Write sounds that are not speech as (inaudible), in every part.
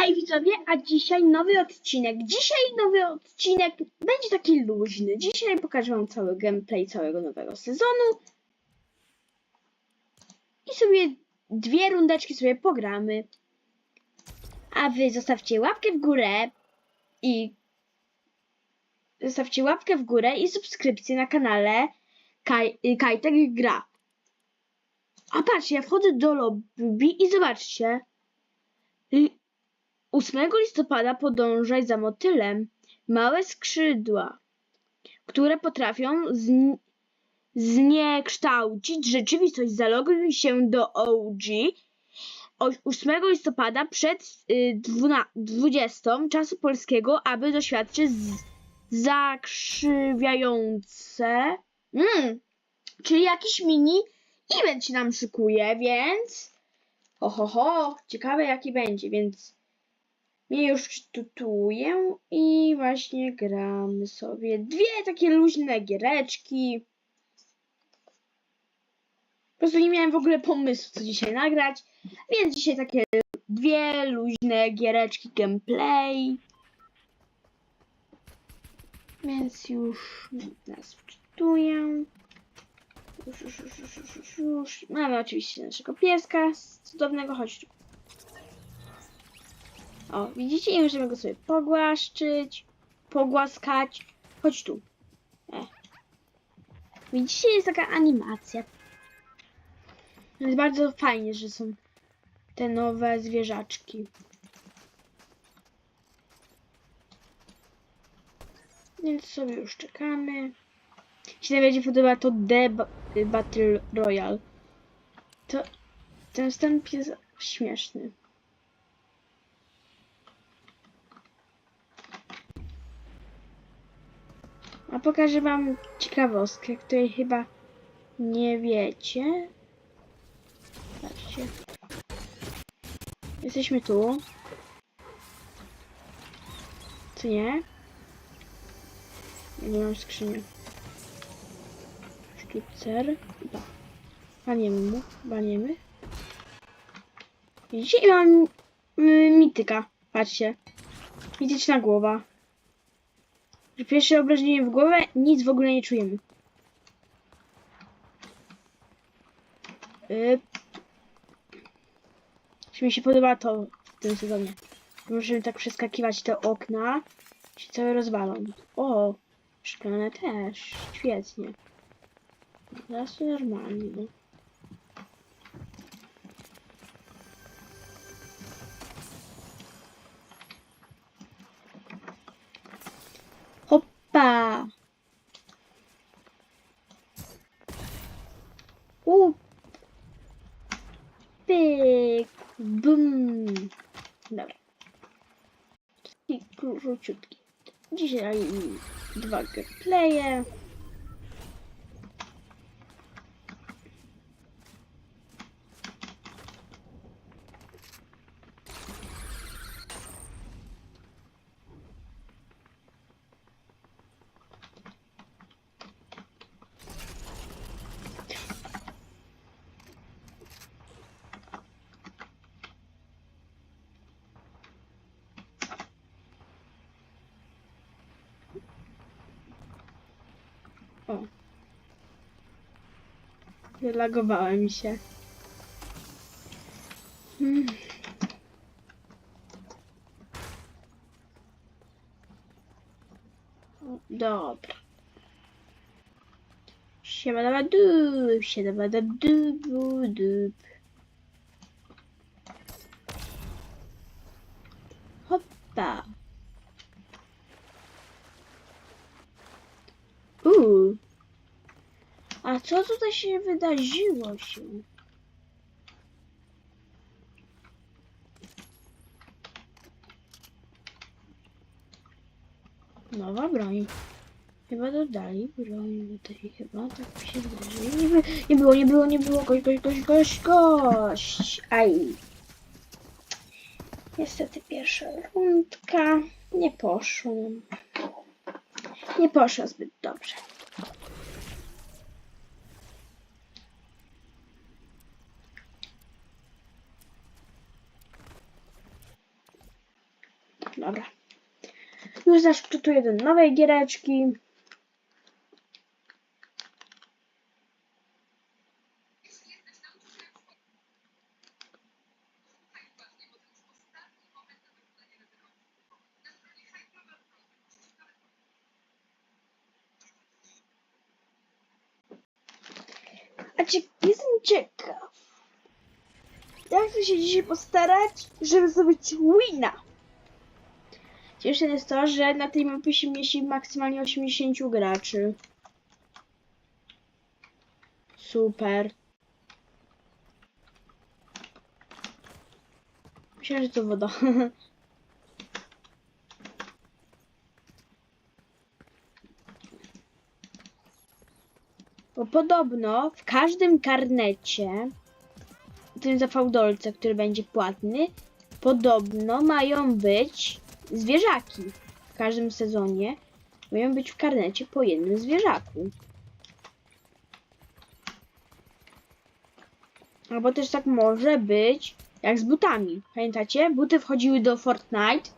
Hej widzowie, a dzisiaj nowy odcinek. Dzisiaj nowy odcinek będzie taki luźny. Dzisiaj pokażę wam cały gameplay całego nowego sezonu. I sobie dwie rundeczki sobie pogramy. A wy zostawcie łapkę w górę i zostawcie łapkę w górę i subskrypcję na kanale Kaj, Kajtek Gra. A patrzcie, ja wchodzę do lobby i zobaczcie. Li- 8 listopada podążaj za motylem. Małe skrzydła, które potrafią zni- zniekształcić rzeczywistość. Zaloguj się do OG o- 8 listopada przed y, dwuna- 20 czasu polskiego, aby doświadczyć zakrzywiające. Mm, czyli jakiś mini event się nam szykuje, więc. Oho, ho, ciekawe jaki będzie, więc. Mnie już tutuję i właśnie gramy sobie dwie takie luźne giereczki. Po prostu nie miałem w ogóle pomysłu, co dzisiaj nagrać, więc dzisiaj takie dwie luźne giereczki gameplay. Więc już nas wczytuję. Już, już, już, już, już, już. Mamy oczywiście naszego pieska cudownego, chodź tu. O, widzicie? I możemy go sobie pogłaszczyć, pogłaskać. Chodź tu. E. Widzicie? Jest taka animacja. Jest bardzo fajnie, że są te nowe zwierzaczki. Więc sobie już czekamy. Jeśli najbardziej podoba to The Ba- Battle Royale. To ten wstęp jest śmieszny. A pokażę wam ciekawostkę, której chyba nie wiecie. Patrzcie. Jesteśmy tu. Co nie? Nie mam skrzynię. Sztucer. Da. Baniemy mu. Baniemy. Widzicie? I mam y, mityka. Patrzcie. Mityczna głowa. Pierwsze obrażenie w głowę, nic w ogóle nie czujemy. Yy. Czy mi się podoba to w tym sezonie. Możemy tak przeskakiwać te okna. Się całe rozwalą. O, szklane też. Świetnie. Teraz to normalnie. Bum! Dobra. I króciutki. Dzisiaj dwa gameplaye. O. Wylagowałem się. Hmm. Dobra. Dup, siadaba dup, dup, dup. Hoppa. Uuu. A co tutaj się wydarzyło się? Nowa broń. Chyba dodali broń tutaj chyba, tak mi się wydaje. Nie, by, nie było, nie było, nie było. Gość, gość, gość, gość, gość. Aj. Niestety pierwsza rundka nie poszła. Nie poszła zbyt dobrze. Dobra. Już zaszczytuję do nowej giereczki. A cie, jestem ciekaw. Jak chcę się dzisiaj postarać, żeby zrobić wina? Cieszę jest to, że na tej mapie się mieści maksymalnie 80 graczy. Super. Myślę, że to woda. Bo podobno w każdym karnecie, tym za fałdolce, który będzie płatny, podobno mają być zwierzaki. W każdym sezonie mają być w karnecie po jednym zwierzaku. Albo też tak może być jak z butami. Pamiętacie? Buty wchodziły do Fortnite,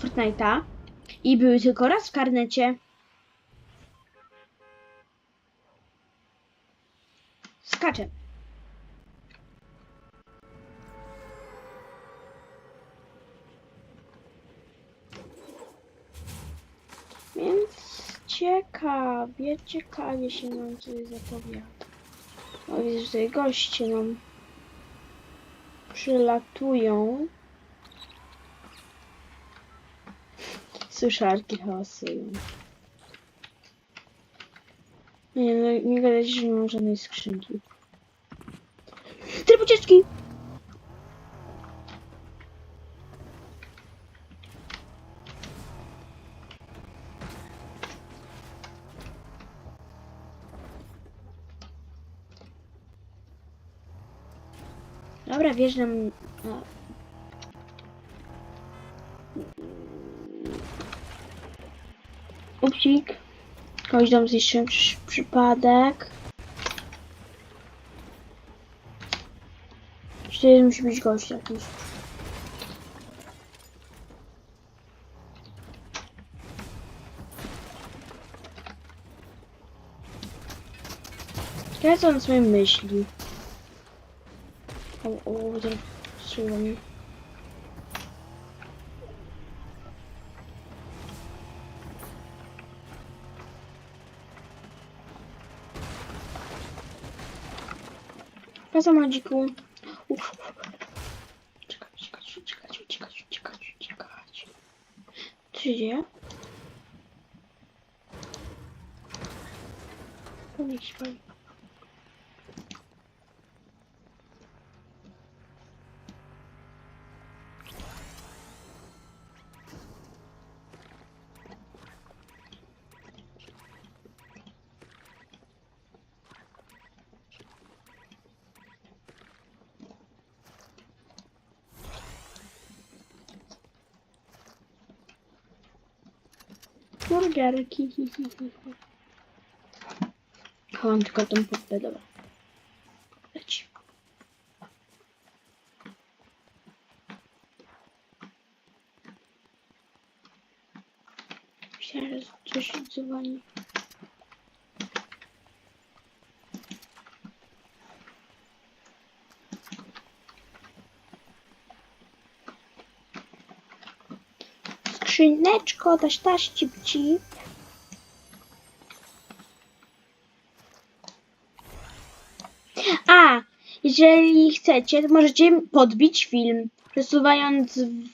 Fortnite'a i były tylko raz w karnecie. Skaczę. Ciekawie, ciekawie się nam coś zapowiada. O, widzę, że tutaj goście nam przylatują. Suszarki hałasują. Nie, no, nie gadajcie, że nie mam żadnej skrzynki. Tryb ucieczki! Dobra, wjeżdżam. Upsik. Kogoś dam zniszczyłem przy, przypadek. Czyli musi być gość jakiś. Ja co on sobie myśli? from all the swim. Poza magiką. Uf. Uciekać, uciekać, uciekać, uciekać, uciekać, Burgerki. hi, hi, hi, hi. Chowam tylko tą pompę, dobra. Leci. Myślałem, że coś dzwoni. Skrzyneczko, taś cip cip. A, jeżeli chcecie, to możecie podbić film, przesuwając w,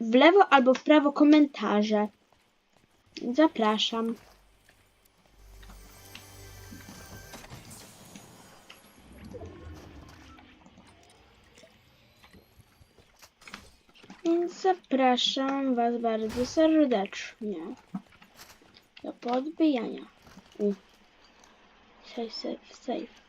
w lewo albo w prawo komentarze. Zapraszam. Zapraszam Was bardzo serdecznie do podbijania. U. Save, save, save.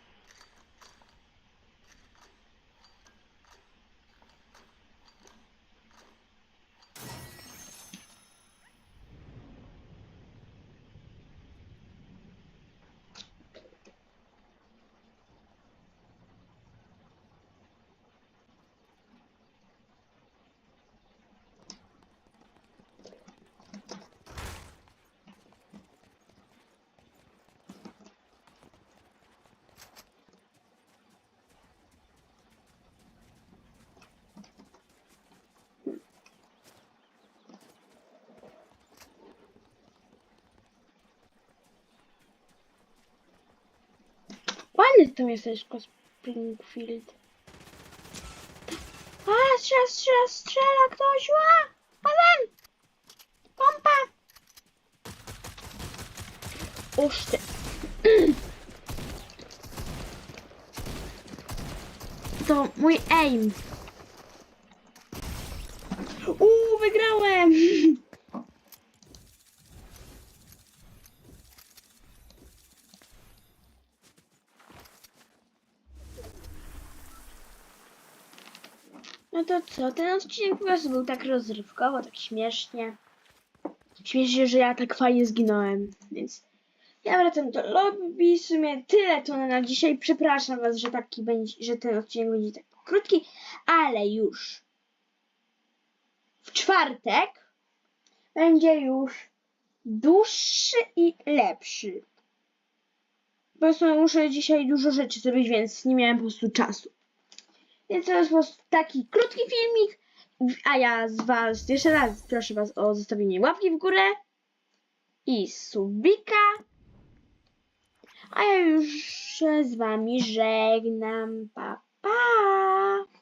Ile to miasteczko Springfield? A, strzela, strzela, strzela ktoś! Ła! Potem! Pompa! Oż ty. (clears throat) To mój aim. Uuu, wygrałem! (laughs) to co, ten odcinek po prostu był tak rozrywkowo, tak śmiesznie. Śmiesznie, że ja tak fajnie zginąłem, więc ja wracam do lobby, w sumie tyle to na dzisiaj. Przepraszam was, że taki będzie, że ten odcinek będzie tak krótki, ale już w czwartek będzie już dłuższy i lepszy. Po prostu muszę dzisiaj dużo rzeczy zrobić, więc nie miałem po prostu czasu. Więc to jest po prostu taki krótki filmik, a ja z was jeszcze raz proszę was o zostawienie łapki w górę i subika. A ja już się z wami żegnam. Pa, pa!